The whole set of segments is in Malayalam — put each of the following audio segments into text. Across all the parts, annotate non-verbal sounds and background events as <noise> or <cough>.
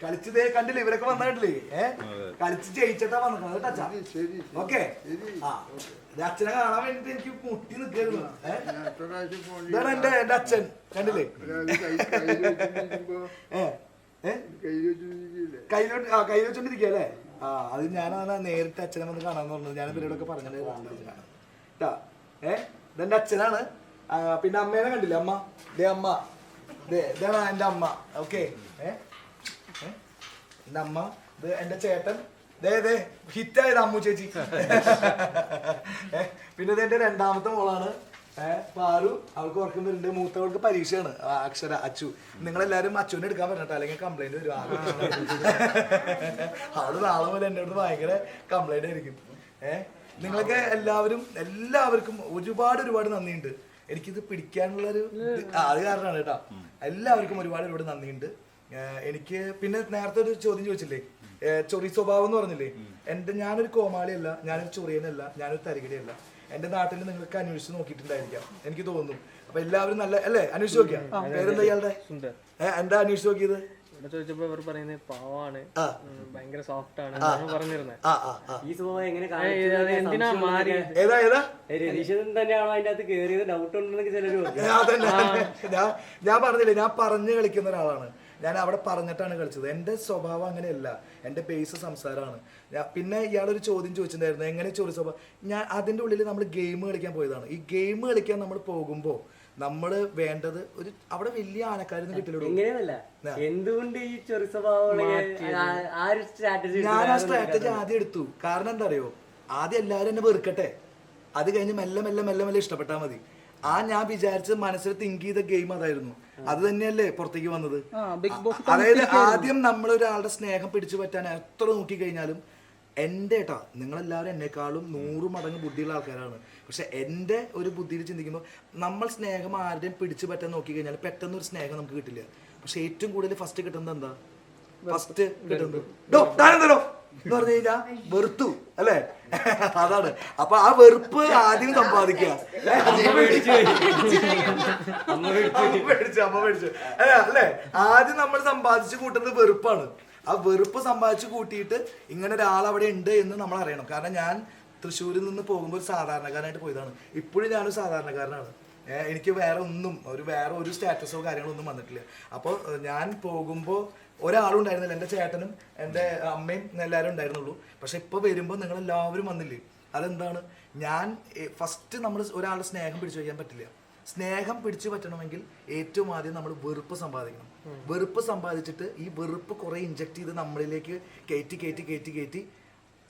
കളിച്ചതേ കണ്ടില്ല ഇവരൊക്കെ വന്നിട്ടില്ലേ ഏഹ് ഏ? കളിച്ച് ജയിച്ചിട്ടാ വന്നത്. ടച്ചാ ഓക്കെ. ആ. അച്ഛനെ കാണാൻ വേണ്ടിട്ട് എനിക്ക് മുട്ടി നിൽക്കായിരുന്നു ഇതാണ് എന്റെ എന്റെ അച്ഛൻ. കണ്ടില്ലേ? കയ്യിലോട്ട് ആ കയ്യിൽ വെച്ചോണ്ടിരിക്കല്ലേ ആ അത് ഞാനാണ് നേരിട്ട് അച്ഛനെ വന്ന് കാണാന്ന് പറഞ്ഞത്. ഞാൻ ഇവരോടൊക്കെ പറഞ്ഞിട്ടുണ്ടായിരുന്നു കേട്ടാ ഏ? ഇതെന്റെ അച്ഛനാണ്. പിന്നെ അമ്മേനെ കണ്ടില്ലേ? അമ്മ. ദേ അമ്മ. ദേ ഇതാണ് എന്റെ അമ്മ. ഓക്കെ. ഏ ഏ? എന്റെ അമ്മ ഇത് എന്റെ ചേട്ടൻ. ദേ ദേ ഹിറ്റായത് അമ്മു ചേച്ചി <laughs> പിന്നെ ഇത് എന്റെ രണ്ടാമത്തെ മോളാണ്. പാറു. അവൾക്ക് ഓർക്കുന്നുണ്ട് വരുന്നുണ്ട് മൂത്തവൾക്ക് പരീക്ഷയാണ്. അക്ഷര അച്ചു. നിങ്ങളെല്ലാരും അച്ചുവിനെ എടുക്കാൻ പറ്റട്ടെ അല്ലെങ്കിൽ കംപ്ലൈന്റ് വരും അവൾ നാളെ മുതൽ എന്റെ അടുത്ത് ഭയങ്കര കംപ്ലൈന്റ് ആയിരിക്കും. ഏഹ് നിങ്ങളൊക്കെ എല്ലാവരും എല്ലാവർക്കും ഒരുപാട് ഒരുപാട് നന്ദിയുണ്ട്. എനിക്കിത് പിടിക്കാനുള്ളൊരു ഒരു അത് കാരണമാണ് കേട്ടോ. എല്ലാവർക്കും ഒരുപാട് ഒരുപാട് നന്ദിയുണ്ട്. എനിക്ക് പിന്നെ നേരത്തെ ഒരു ചോദ്യം ചോദിച്ചില്ലേ? ചൊറി സ്വഭാവം എന്ന് പറഞ്ഞില്ലേ? എന്റെ ഞാനൊരു കോമാളിയല്ല ഞാനൊരു ചൊറിയനല്ല ഞാനൊരു തരികിടയല്ല. എന്റെ നാട്ടിൽ നിങ്ങൾക്ക് അന്വേഷിച്ച് നോക്കിയിട്ടുണ്ടായിരിക്കാം എനിക്ക് തോന്നുന്നു. അപ്പൊ എല്ലാവരും നല്ല അല്ലേ? അന്വേഷിച്ച് നോക്കിയാ? പേരെന്താ ഇയാളുടെ? എന്താ അന്വേഷിച്ച് നോക്കിയത്? ചോദിച്ചപ്പോ ഇവർ പറയുന്നത് പാവാണ്. ഭയങ്കര സോഫ്റ്റ് ആണ്. പറഞ്ഞിരുന്നത് ആ ആ ആ. ഈ സ്വഭാവം എങ്ങനെ എന്തിനാ മാറി? രതീശൻ തന്നെയാണോ അതിന്റെ അകത്ത് കേറിയത്? ഡൗട്ട് ഉണ്ടെന്നൊക്കെ ചിലര് ഞാൻ അതന്നെ ഞാൻ ഞാൻ പറഞ്ഞില്ലേ ഞാൻ പറഞ്ഞു കളിക്കുന്ന ഒരാളാണ്. ഞാൻ അവിടെ പറഞ്ഞിട്ടാണ് കളിച്ചത്. എന്റെ സ്വഭാവം അങ്ങനെയല്ല. എന്റെ ബേസ് സംസാരമാണ്. പിന്നെ ഇയാളൊരു ചോദ്യം ചോദിച്ചിട്ടുണ്ടായിരുന്നു. എങ്ങനെ ചോദ്യ സ്വഭാവം ഞാൻ അതിന്റെ ഉള്ളിൽ നമ്മൾ ഗെയിം കളിക്കാൻ പോയതാണ്. ഈ ഗെയിം കളിക്കാൻ നമ്മൾ പോകുമ്പോൾ നമ്മൾ വേണ്ടത് ഒരു അവിടെ വലിയ ആനക്കാരൊന്നും എങ്ങനെയല്ല എന്തുകൊണ്ട് ഈ ചെറു സ്വഭാവം ആ ഒരു സ്ട്രാറ്റജി ഞാൻ ആ സ്ട്രാറ്റജി ആദ്യം എടുത്തു. കാരണം എന്താ അറിയോ? ആദ്യം എല്ലാവരും എന്നെ വെറുക്കട്ടെ. അത് കഴിഞ്ഞ് മെല്ലെ മെല്ലെ മെല്ലെ മെല്ലെ ഇഷ്ടപ്പെട്ടാൽ മതി. ആ ഞാൻ വിചാരിച്ച മനസ്സിൽ തിങ്ക് ചെയ്ത ഗെയിം അതായിരുന്നു. അത് തന്നെയല്ലേ പുറത്തേക്ക് വന്നത്? അതായത് ആദ്യം നമ്മൾ ഒരാളുടെ സ്നേഹം പിടിച്ചു പറ്റാൻ എത്ര നോക്കി കഴിഞ്ഞാലും എന്റെ ഏട്ടാ നിങ്ങളെല്ലാവരും എന്നെക്കാളും നൂറ് മടങ്ങ് ബുദ്ധിയുള്ള ആൾക്കാരാണ്. പക്ഷെ എന്റെ ഒരു ബുദ്ധിയിൽ ചിന്തിക്കുമ്പോൾ നമ്മൾ സ്നേഹം ആരുടെയും പിടിച്ചു പറ്റാൻ നോക്കി കഴിഞ്ഞാൽ പെട്ടെന്ന് ഒരു സ്നേഹം നമുക്ക് കിട്ടില്ല. പക്ഷെ ഏറ്റവും കൂടുതൽ ഫസ്റ്റ് കിട്ടുന്നത് എന്താ? ഫസ്റ്റ് കിട്ടുന്നത്. എന്ന് പറഞ്ഞു കഴിഞ്ഞാ വെറുത്തു അല്ലേ? അതാണ്. അപ്പൊ ആ വെറുപ്പ് ആദ്യം സമ്പാദിക്കുക. അല്ലെ പേടിച്ചു അമ്മ പേടിച്ചു അല്ല? അല്ലേ? ആദ്യം നമ്മൾ സമ്പാദിച്ചു കൂട്ടുന്നത് വെറുപ്പാണ്. ആ വെറുപ്പ് സമ്പാദിച്ചു കൂട്ടിയിട്ട് ഇങ്ങനെ ഒരാൾ അവിടെ ഉണ്ട് എന്ന് നമ്മൾ അറിയണം. കാരണം ഞാൻ തൃശ്ശൂരിൽ നിന്ന് പോകുമ്പോൾ ഒരു സാധാരണക്കാരനായിട്ട് പോയതാണ്. ഇപ്പോഴും ഞാനൊരു സാധാരണക്കാരനാണ്. എനിക്ക് വേറെ ഒന്നും ഒരു വേറെ ഒരു സ്റ്റാറ്റസോ കാര്യങ്ങളോ ഒന്നും വന്നിട്ടില്ല. അപ്പോൾ ഞാൻ പോകുമ്പോൾ ഒരാളും ഉണ്ടായിരുന്നില്ല എന്റെ ചേട്ടനും എന്റെ അമ്മയും എല്ലാവരും ഉണ്ടായിരുന്നുള്ളൂ. പക്ഷെ ഇപ്പോൾ വരുമ്പോൾ നിങ്ങൾ എല്ലാവരും വന്നില്ലേ? അതെന്താണ്? ഞാൻ ഫസ്റ്റ് നമ്മൾ ഒരാളുടെ സ്നേഹം പിടിച്ചു വയ്ക്കാൻ പറ്റില്ല. സ്നേഹം പിടിച്ചു പറ്റണമെങ്കിൽ ഏറ്റവും ആദ്യം നമ്മൾ വെറുപ്പ് സമ്പാദിക്കണം. വെറുപ്പ് സമ്പാദിച്ചിട്ട് ഈ വെറുപ്പ് കുറെ ഇഞ്ചക്ട് ചെയ്ത് നമ്മളിലേക്ക് കയറ്റി കയറ്റി കയറ്റി കയറ്റി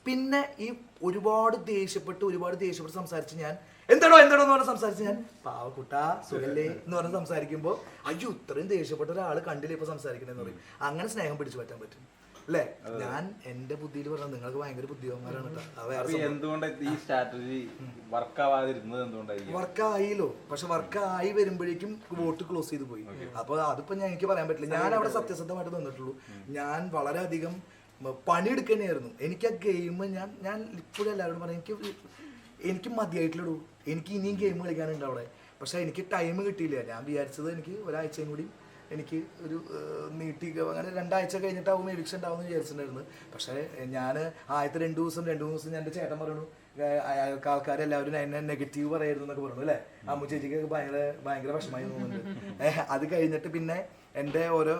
പിന്നെ ഈ ഒരുപാട് ദേഷ്യപ്പെട്ട് ഒരുപാട് ദേഷ്യപ്പെട്ട് സംസാരിച്ച് ഞാൻ എന്താണോ എന്താണോ എന്ന് പറഞ്ഞ് സംസാരിച്ച് ഞാൻ പാവക്കുട്ട സുഖല്ലേ എന്ന് പറഞ്ഞ് സംസാരിക്കുമ്പോൾ അയ്യോ ഇത്രയും ദേഷ്യപ്പെട്ട ഒരാൾ കണ്ടില്ല ഇപ്പൊ സംസാരിക്കണെന്ന് പറയും. അങ്ങനെ സ്നേഹം പിടിച്ചു പറ്റാൻ പറ്റും. അല്ലേ? ഞാൻ എന്റെ ബുദ്ധിയിൽ പറഞ്ഞാൽ നിങ്ങൾക്ക് ഭയങ്കര ബുദ്ധിമാന്മാരാണ് അത് എന്തുകൊണ്ട് ഈ സ്ട്രാറ്റജി വർക്ക് ആവാതിരുന്നത് എന്തുകൊണ്ടായിരിക്കും? വർക്ക് ആയില്ലോ. പക്ഷെ വർക്ക് ആയി വരുമ്പോഴേക്കും വോട്ട് ക്ലോസ് ചെയ്ത് പോയി. അപ്പൊ അതിപ്പോ ഞാൻ എനിക്ക് പറയാൻ പറ്റില്ല. ഞാൻ അവിടെ സത്യസന്ധമായിട്ട് നിന്നിട്ടുള്ളൂ. ഞാൻ വളരെയധികം പണിയെടുക്കുന്നതായിരുന്നു എനിക്ക് ആ ഗെയിം ഞാൻ ഞാൻ ഇപ്പോഴും എല്ലാവരോടും പറയും എനിക്ക് എനിക്ക് മതിയായിട്ടില്ലടൂ. എനിക്ക് ഇനിയും ഗെയിം കളിക്കാനുണ്ട് അവിടെ. പക്ഷെ എനിക്ക് ടൈം കിട്ടിയില്ല. ഞാൻ വിചാരിച്ചത് എനിക്ക് ഒരാഴ്ചയും കൂടി എനിക്ക് ഒരു നീട്ടി അങ്ങനെ രണ്ടാഴ്ച കഴിഞ്ഞിട്ടാവും എവിക്ഷൻ ഉണ്ടാവും എന്ന് വിചാരിച്ചിട്ടുണ്ടായിരുന്നു. പക്ഷേ ഞാൻ ആദ്യത്തെ രണ്ട് ദിവസം രണ്ട് മൂന്ന് ദിവസം ഞാൻ എന്റെ ചേട്ടൻ ഏഹ്, അയാൾക്ക് ആൾക്കാരെല്ലാവരും എന്നെ നെഗറ്റീവ് പറയായിരുന്നു എന്നൊക്കെ പറഞ്ഞു അല്ലേ? അമ്മു ചേച്ചിക്കൊക്കെ ഭയങ്കര ഭയങ്കര വിഷമമായി തോന്നുന്നുണ്ട്. അത് കഴിഞ്ഞിട്ട് പിന്നെ എന്റെ ഓരോ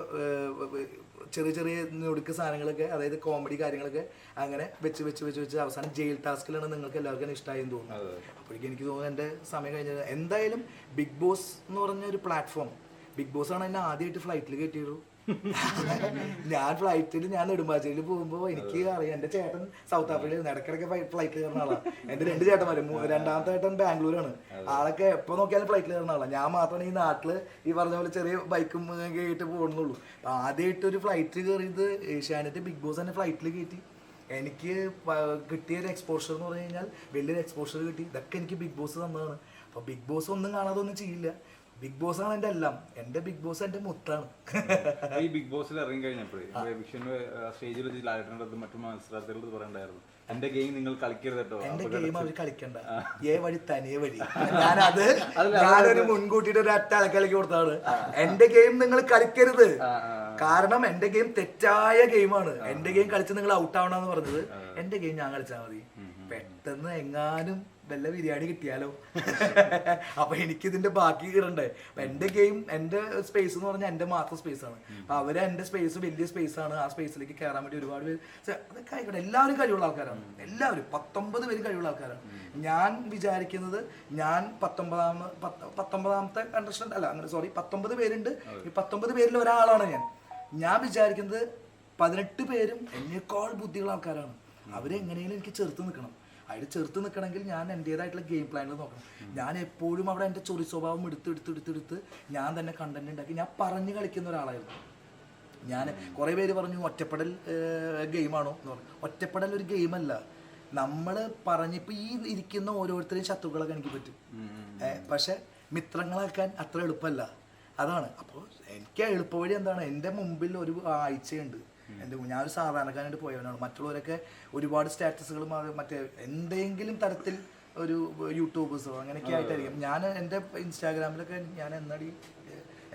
ചെറിയ ചെറിയ ഞൊടുക്ക് സാധനങ്ങളൊക്കെ അതായത് കോമഡി കാര്യങ്ങളൊക്കെ അങ്ങനെ വെച്ച് വെച്ച് വെച്ച് വെച്ച് അവസാനം ജയിൽ ടാസ്കിലാണ് നിങ്ങൾക്ക് എല്ലാവർക്കും ഇഷ്ടമായെന്ന് തോന്നുന്നു. അപ്പോഴേക്കും എനിക്ക് തോന്നുന്നു എന്റെ സമയം കഴിഞ്ഞത്. എന്തായാലും ബിഗ് ബോസ് എന്ന് പറഞ്ഞ ഒരു പ്ലാറ്റ്ഫോം ബിഗ് ബോസ് ആണ് എന്നെ ആദ്യമായിട്ട് ഫ്ലൈറ്റിൽ കയറ്റിയുള്ളൂ ഞാൻ ഫ്ലൈറ്റിൽ ഞാൻ നെടുമ്പാശ്ശേരിയിൽ പോകുമ്പോൾ എനിക്ക് അറിയാം. എന്റെ ചേട്ടൻ സൗത്ത് ആഫ്രിക്കയിൽ ഇടയ്ക്കിടയ്ക്ക് ഫ്ലൈറ്റിൽ കയറുന്ന ആളാണ് എന്റെ രണ്ട് ചേട്ടന്മാരും രണ്ടാമത്തെ ചേട്ടൻ ബാംഗ്ലൂരാണ്. ആളൊക്കെ എപ്പോൾ നോക്കിയാലും ഫ്ലൈറ്റിൽ കയറുന്ന ആളാണ് ഞാൻ മാത്രമാണ് ഈ നാട്ടിൽ ഈ പറഞ്ഞ പോലെ ചെറിയ ബൈക്കും കേട്ട് പോകുന്നുള്ളൂ ആദ്യമായിട്ട് ഒരു ഫ്ലൈറ്റ് കയറിയത് ഏഷ്യാനെറ്റ് ബിഗ് ബോസ് തന്നെ ഫ്ലൈറ്റിൽ കയറ്റി. എനിക്ക് കിട്ടിയ ഒരു എക്സ്പോഷർ എന്ന് പറഞ്ഞു കഴിഞ്ഞാൽ വലിയൊരു എക്സ്പോഷർ കിട്ടി. ഇതൊക്കെ എനിക്ക് ബിഗ് ബോസ് തന്നതാണ്. അപ്പോൾ ബിഗ് ബോസ് ഒന്നും കാണാതൊന്നും ചെയ്യില്ല. ബിഗ് ബോസ് ആണ് എന്റെ എല്ലാം. എന്റെ ബിഗ് ബോസ് എന്റെ മുത്താണ്. ഈ ബിഗ് ബോസിൽ ഇറങ്ങി കഴിഞ്ഞപ്പോഴേ സ്റ്റേജിൽ വെച്ച് ലാലേട്ടന്റെ മറ്റു മത്സരാർത്ഥികളോട് പറയണ്ടായിരുന്നു. എന്റെ ഗെയിം നിങ്ങൾ കളിക്കരുത് കേട്ടോ. എന്റെ ഗെയിം അവർ കളിക്കണ്ട. ഏ വഴി തനിയെ വഴി. ഞാനത് ഞാനൊരു മുൻകൂട്ടിയിട്ട് ഒരു അറ്റ അലക്കലക്കി കൊടുത്താണ് എന്റെ ഗെയിം നിങ്ങൾ കളിക്കരുത്. കാരണം എന്റെ ഗെയിം തെറ്റായ ഗെയിമാണ് എന്റെ ഗെയിം കളിച്ച് നിങ്ങൾ ഔട്ട് ആവണമെന്ന് പറഞ്ഞത് എന്റെ ഗെയിം ഞാൻ കളിച്ചാൽ മതി. പെട്ടെന്ന് എങ്ങാനും വല്ല ബിരിയാണി കിട്ടിയാലോ? <laughs> അപ്പൊ എനിക്ക് ഇതിന്റെ ബാക്കി കിടണ്ടേ. അപ്പൊ എന്റെ ഗെയിം എന്റെ സ്പേസ് എന്ന് പറഞ്ഞാൽ എന്റെ മാത്രം സ്പേസ് ആണ്. അപ്പൊ അവർ എന്റെ സ്പേസ് വലിയ സ്പേസ് ആണ്. ആ സ്പേസിലേക്ക് കയറാൻ വേണ്ടി ഒരുപാട് പേര് അതൊക്കെ ആയിക്കോട്ടെ. എല്ലാവരും കഴിവുള്ള ആൾക്കാരാണ്. എല്ലാവരും. പത്തൊമ്പത് പേര് കഴിവുള്ള ആൾക്കാരാണ്. ഞാൻ വിചാരിക്കുന്നത് ഞാൻ പത്തൊമ്പതാം പത്ത് പത്തൊമ്പതാമത്തെ കണ്ടസ്റ്റന്റ് അല്ല അങ്ങനെ സോറി പത്തൊമ്പത് പേരുണ്ട്. ഈ പത്തൊമ്പത് പേരിൽ ഒരാളാണ് ഞാൻ. ഞാൻ വിചാരിക്കുന്നത് പതിനെട്ട് പേരും എന്നേക്കാൾ ബുദ്ധിയുള്ള ആൾക്കാരാണ്. അവരെ എങ്ങനെയും എനിക്ക് ചെറുത്ത് നിൽക്കണം. അതിൽ ചെറുത്ത് നിൽക്കണമെങ്കിൽ ഞാൻ എന്റെതായിട്ടുള്ള ഗെയിം പ്ലാനിൽ നോക്കണം. ഞാൻ എപ്പോഴും അവിടെ എന്റെ ചൊറി സ്വഭാവം എടുത്ത് എടുത്ത് എടുത്ത് എടുത്ത് ഞാൻ തന്നെ കണ്ടന്റ് ഉണ്ടാക്കി. ഞാൻ പറഞ്ഞ് കളിക്കുന്ന ഒരാളായിരുന്നു. ഞാൻ കുറേ പേര് പറഞ്ഞു ഒറ്റപ്പെടൽ ഗെയിമാണോ എന്ന് പറഞ്ഞു. ഒറ്റപ്പെടൽ ഒരു ഗെയിമല്ല നമ്മൾ പറഞ്ഞിപ്പോൾ ഈ ഇരിക്കുന്ന ഓരോരുത്തരെയും ശത്രുക്കളൊക്കെ എനിക്ക് പറ്റും. പക്ഷെ മിത്രങ്ങളാക്കാൻ അത്ര എളുപ്പമല്ല. അതാണ്. അപ്പോൾ എനിക്ക് എളുപ്പവഴി എന്താണ്? എന്റെ മുമ്പിൽ ഒരു ആഴ്ചയുണ്ട്. എന്റെ ഞാനൊരു സാധാരണക്കാരായിട്ട് പോയവനാണ്. മറ്റുള്ളവരൊക്കെ ഒരുപാട് സ്റ്റാറ്റസുകളും മറ്റേ എന്തെങ്കിലും തരത്തിൽ ഒരു യൂട്യൂബേഴ്സോ അങ്ങനെയൊക്കെ ആയിട്ടായിരിക്കും. ഞാൻ എന്റെ ഇൻസ്റ്റാഗ്രാമിലൊക്കെ ഞാൻ എന്നടി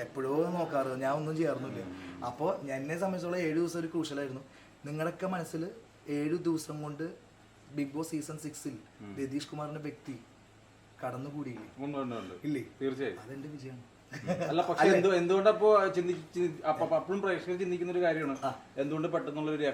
എപ്പോഴോ നോക്കാറ്. ഞാൻ ഒന്നും ചേർന്നില്ല അപ്പോൾ എന്നെ സംബന്ധിച്ചുള്ള ഏഴ് ദിവസം ഒരു ക്രൂഷ്യലായിരുന്നു നിങ്ങളുടെയൊക്കെ മനസ്സിൽ ഏഴു ദിവസം കൊണ്ട് ബിഗ് ബോസ് സീസൺ സിക്സിൽ രതീഷ് കുമാറിന്റെ വ്യക്തി കടന്നുകൂടിയില്ലേ? ഇല്ലേ? തീർച്ചയായും. അതെന്റെ വിജയമാണ്. അല്ല പക്ഷെ എന്തോ എന്തുകൊണ്ടപ്പോ ചിന്തിച്ച് അപ്പൊ അപ്പോഴും പ്രേക്ഷകർ ചിന്തിക്കുന്ന ഒരു കാര്യമാണ് എന്തുകൊണ്ട് പെട്ടെന്നുള്ള ഒരു?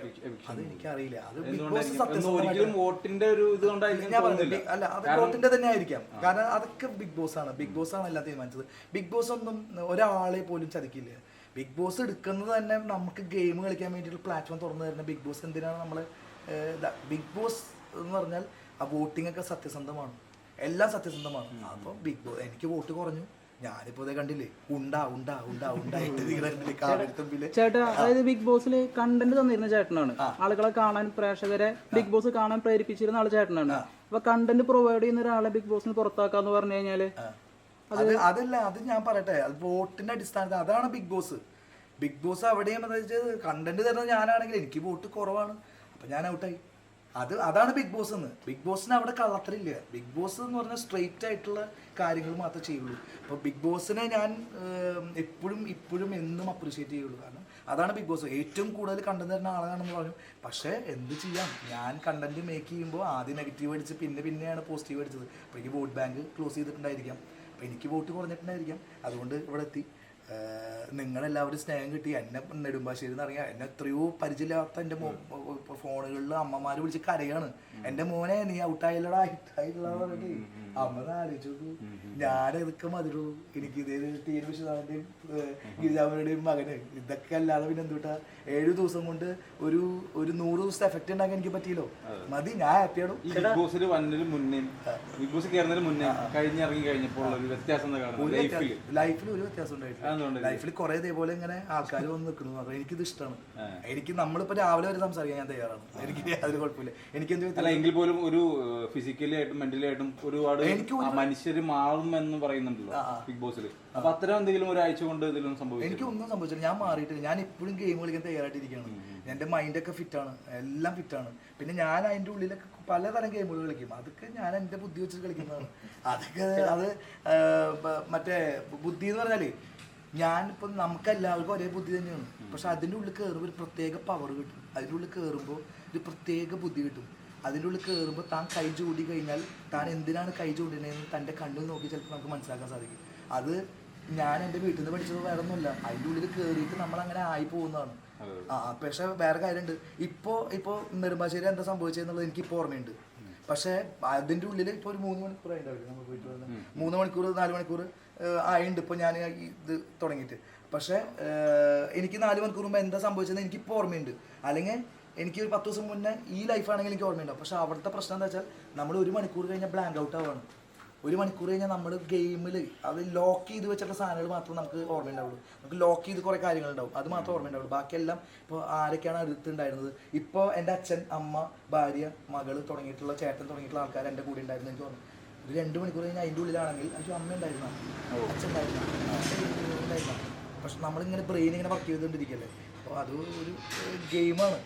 അത് എനിക്കറിയില്ല. എന്തുകൊണ്ടായിരിക്കും ഒരിക്കലും വോട്ടിന്റെ ഒരു ഇത് കൊണ്ടായിരിക്കും അല്ല അത് വോട്ടിന്റെ തന്നെ ആയിരിക്കാം. കാരണം അതൊക്കെ ബിഗ് ബോസ് ആണ്. ബിഗ് ബോസ് ആണ് എല്ലാം തീരുമാനിച്ചത്. ബിഗ് ബോസ് ഒന്നും ഒരാളെ പോലും ചതിക്കില്ല. ബിഗ് ബോസ് എടുക്കുന്നത് തന്നെ നമുക്ക് ഗെയിം കളിക്കാൻ വേണ്ടിയിട്ട് പ്ലാറ്റ്ഫോം തുറന്നു തരുന്ന ബിഗ് ബോസ് എന്തിനാണ് നമ്മൾ ബിഗ് ബോസ് എന്ന് പറഞ്ഞാൽ ആ വോട്ടിംഗ് ഒക്കെ സത്യസന്ധമാണ്. എല്ലാം സത്യസന്ധമാണ്. അപ്പോൾ ബിഗ് ബോസ് എനിക്ക് വോട്ട് കുറഞ്ഞു. ഞാനിപ്പോ കണ്ടില്ലേ? ഉണ്ടാ ഉണ്ടാ ഉണ്ടാ ഉണ്ടായിട്ട് നിങ്ങളുടെ ചേട്ടാ അതായത് ബിഗ് ബോസിൽ കണ്ടന്റ് തന്നിരുന്ന ചേട്ടനാണ്. ആളുകളെ കാണാൻ പ്രേക്ഷകരെ ബിഗ് ബോസ് കാണാൻ പ്രേരിപ്പിച്ചിരുന്ന ആൾ ചേട്ടനാണ്. അപ്പൊ കണ്ടന്റ് പ്രൊവൈഡ് ചെയ്യുന്ന ഒരാളെ ബിഗ് ബോസിന് പുറത്താക്കാന്ന് പറഞ്ഞു കഴിഞ്ഞാൽ അത് അതല്ല അത് ഞാൻ പറയട്ടെ. അത് വോട്ടിന്റെ അടിസ്ഥാനത്തിൽ അതാണ് ബിഗ് ബോസ്. ബിഗ് ബോസ് അവിടെയും കണ്ടന്റ് തരുന്നത് ഞാനാണെങ്കിൽ എനിക്ക് വോട്ട് കുറവാണ്. അപ്പൊ ഞാൻ ഔട്ടായി അത് അതാണ് ബിഗ് ബോസ് എന്ന്. ബിഗ് ബോസിന് അവിടെ കള്ളത്തരില്ല. ബിഗ് ബോസ് എന്ന് പറഞ്ഞാൽ സ്ട്രെയിറ്റ് ആയിട്ടുള്ള കാര്യങ്ങൾ മാത്രമേ ചെയ്യുള്ളൂ. അപ്പോൾ ബിഗ് ബോസിനെ ഞാൻ എപ്പോഴും ഇപ്പോഴും എന്നും അപ്രീഷിയേറ്റ് ചെയ്യുള്ളൂ. കാരണം അതാണ് ബിഗ് ബോസ്. ഏറ്റവും കൂടുതൽ കണ്ടന്റ് തരുന്ന ആളാണെന്ന് പറഞ്ഞു. പക്ഷേ എന്ത് ചെയ്യാം? ഞാൻ കണ്ടന്റ് മേക്ക് ചെയ്യുമ്പോൾ ആദ്യം നെഗറ്റീവ് അടിച്ച് പിന്നെ പിന്നെയാണ് പോസിറ്റീവ് അടിച്ചത്. അപ്പോൾ എനിക്ക് വോട്ട് ബാങ്ക് ക്ലോസ് ചെയ്തിട്ടുണ്ടായിരിക്കാം. അപ്പോൾ എനിക്ക് വോട്ട് കുറഞ്ഞിട്ടുണ്ടായിരിക്കാം. അതുകൊണ്ട് ഇവിടെ എത്തി. നിങ്ങളെല്ലാവരും സ്നേഹം കിട്ടി. എന്നെ നെടുമ്പാശ്ശേരി എന്ന് അറിയാം എന്നെ എത്രയോ പരിചയമില്ലാത്ത എന്റെ ഫോണുകളിൽ അമ്മമാര് വിളിച്ച് കരയാണ്. എന്റെ മോനെ നീ ഔട്ടായില്ലടാ ഹിറ്റായില്ലടാ പറഞ്ഞിട്ട് അമ്മ ആലോചിച്ചു. ഞാൻ ഇതൊക്കെ മതിലുള്ളൂ എനിക്ക് ഇതേ ടി എൻ വിശ്വനാഥിന്റെയും ഗിരിജാമനുടെയും മകന്. ഇതൊക്കെ അല്ലാതെ പിന്നെ എന്തുട്ടാ? ഏഴു ദിവസം കൊണ്ട് ഒരു ഒരു നൂറ് ദിവസത്തെ എഫക്റ്റ് ഉണ്ടാക്കാൻ എനിക്ക് പറ്റിയല്ലോ. മതി ഞാൻ ഹാപ്പി ബിഗ് ബോസിൽ വന്നതിന് മുന്നേ ബിഗ് ബോസ് കയറുന്നതിന് മുന്നേ കഴിഞ്ഞിറങ്ങി കഴിഞ്ഞപ്പോൾ ഒരു വ്യത്യാസം ലൈഫിൽ ഒരു വ്യത്യാസം ഉണ്ടായിട്ടില്ല? ലൈഫിൽ കുറെ ഇതേപോലെ ഇങ്ങനെ ആൾക്കാർ വന്ന് നിൽക്കുന്നു. അപ്പൊ പറഞ്ഞാൽ എനിക്കിത് ഇഷ്ടമാണ് എനിക്ക് നമ്മളിപ്പോ രാവിലെ വരെ സംസാരിക്കാൻ ഞാൻ തയ്യാറാണ്. എനിക്ക് യാതൊരു കുഴപ്പമില്ല. എനിക്ക് എന്ത് അല്ല എങ്കിൽ പോലും ഒരു ഫിസിക്കലി ആയിട്ടും മെന്റലി ആയിട്ടും ഒരുപാട് എനിക്ക് മനുഷ്യർ മാറും എന്ന് പറയുന്നുണ്ടല്ലോ ബിഗ് ബോസിൽ അപ്പൊ അത്തരം എന്തെങ്കിലും ഒരാഴ്ച കൊണ്ട് ഇതിലും സംഭവിക്കും എനിക്ക് ഒന്നും സംഭവിച്ചില്ല ഞാൻ മാറിയിട്ടില്ല. ഞാൻ ഇപ്പോഴും ഗെയിം കളിക്കാൻ തയ്യാറായിട്ടിരിക്കുകയാണ്. മൈൻഡ് മൈൻഡൊക്കെ ഫിറ്റാണ് എല്ലാം ഫിറ്റാണ് പിന്നെ ഞാൻ അതിന്റെ ഉള്ളിലൊക്കെ പലതരം ഗെയിമുകൾ കളിക്കും. അതൊക്കെ ഞാൻ എന്റെ ബുദ്ധി വെച്ചിട്ട് കളിക്കുന്നതാണ്. അതൊക്കെ അത് മറ്റേ ബുദ്ധി എന്ന് പറഞ്ഞാലേ ഞാനിപ്പം നമുക്ക് എല്ലാവർക്കും ഒരേ ബുദ്ധി തന്നെയാണ്. പക്ഷെ അതിന്റെ ഉള്ളിൽ കയറുമ്പോൾ ഒരു പ്രത്യേക പവർ കിട്ടും. അതിന്റെ ഉള്ളിൽ കയറുമ്പോൾ ഒരു പ്രത്യേക ബുദ്ധി കിട്ടും. അതിന്റെ ഉള്ളിൽ കയറുമ്പോൾ താൻ കൈ ചൂടി കഴിഞ്ഞാൽ താൻ എന്തിനാണ് കൈ ചൂടിനെന്ന് തന്റെ കണ്ണിൽ നോക്കി ചിലപ്പോൾ നമുക്ക് മനസ്സിലാക്കാൻ സാധിക്കും. അത് ഞാൻ എന്റെ വീട്ടിൽ നിന്ന് പഠിച്ചത് വേറെ ഒന്നുമില്ല അതിന്റെ ഉള്ളിൽ കയറിയിട്ട് നമ്മൾ അങ്ങനെ ആയി പോകുന്നതാണ്. ആ പക്ഷെ വേറെ കാര്യമുണ്ട്. ഇപ്പോൾ ഇപ്പോൾ നെടുമ്പാശ്ശേരി എന്താ സംഭവിച്ചതെന്നുള്ളത് എനിക്ക് ഇപ്പോൾ ഓർമ്മയുണ്ട് പക്ഷേ അതിന്റെ ഉള്ളിൽ ഇപ്പോൾ ഒരു മൂന്ന് മണിക്കൂർ ആയിട്ടുണ്ടാവില്ല നമ്മൾ പോയിട്ട് മൂന്ന് മണിക്കൂർ നാല് മണിക്കൂർ ഏഹ്, ആയിട്ടുണ്ട് ഇപ്പോൾ ഞാൻ ഇത് തുടങ്ങിയിട്ട്. പക്ഷേ എനിക്ക് നാല് മണിക്കൂർ മുമ്പ് എന്താ സംഭവിച്ചതെന്ന് എനിക്കിപ്പോൾ ഓർമ്മയുണ്ട്. അല്ലെങ്കിൽ എനിക്ക് ഒരു പത്ത് ദിവസം മുന്നേ ഈ ലൈഫാണെങ്കിൽ എനിക്ക് ഓർമ്മയുണ്ടാവും പക്ഷേ അവിടുത്തെ പ്രശ്നം എന്താ വെച്ചാൽ നമ്മൾ ഒരു മണിക്കൂർ കഴിഞ്ഞാൽ ബ്ലാങ്ക് ഔട്ട് ആവാണ്. ഒരു മണിക്കൂർ കഴിഞ്ഞാൽ നമ്മൾ ഗെയിമിൽ അത് ലോക്ക് ചെയ്ത് വെച്ചിട്ടുള്ള സാധനങ്ങൾ മാത്രം നമുക്ക് ഓർമ്മയുണ്ടാവുള്ളൂ. നമുക്ക് ലോക്ക് ചെയ്ത് കുറേ കാര്യങ്ങളുണ്ടാവും അത് മാത്രം ഓർമ്മയുണ്ടാവുള്ളൂ. ബാക്കിയെല്ലാം ഇപ്പോൾ ആരൊക്കെയാണ് അടുത്തുണ്ടായിരുന്നത്? ഇപ്പോൾ എന്റെ അച്ഛൻ അമ്മ ഭാര്യ മകൾ തുടങ്ങിയിട്ടുള്ള ചേട്ടൻ തുടങ്ങിയിട്ടുള്ള ആൾക്കാർ എന്റെ കൂടെ ഉണ്ടായിരുന്നു എനിക്ക് തോന്നുന്നു ഒരു രണ്ട് മണിക്കൂർ കഴിഞ്ഞാൽ അതിന്റെ ഉള്ളിലാണെങ്കിൽ അച്ഛൻ അമ്മ ഉണ്ടായിരുന്ന? അച്ഛൻ ഉണ്ടായിരുന്ന ഉണ്ടായിരുന്ന? പക്ഷെ നമ്മളിങ്ങനെ ബ്രെയിൻ ഇങ്ങനെ വർക്ക് ചെയ്തുകൊണ്ടിരിക്കല്ലേ അപ്പോൾ അത് ഒരു ഗെയിമാണ്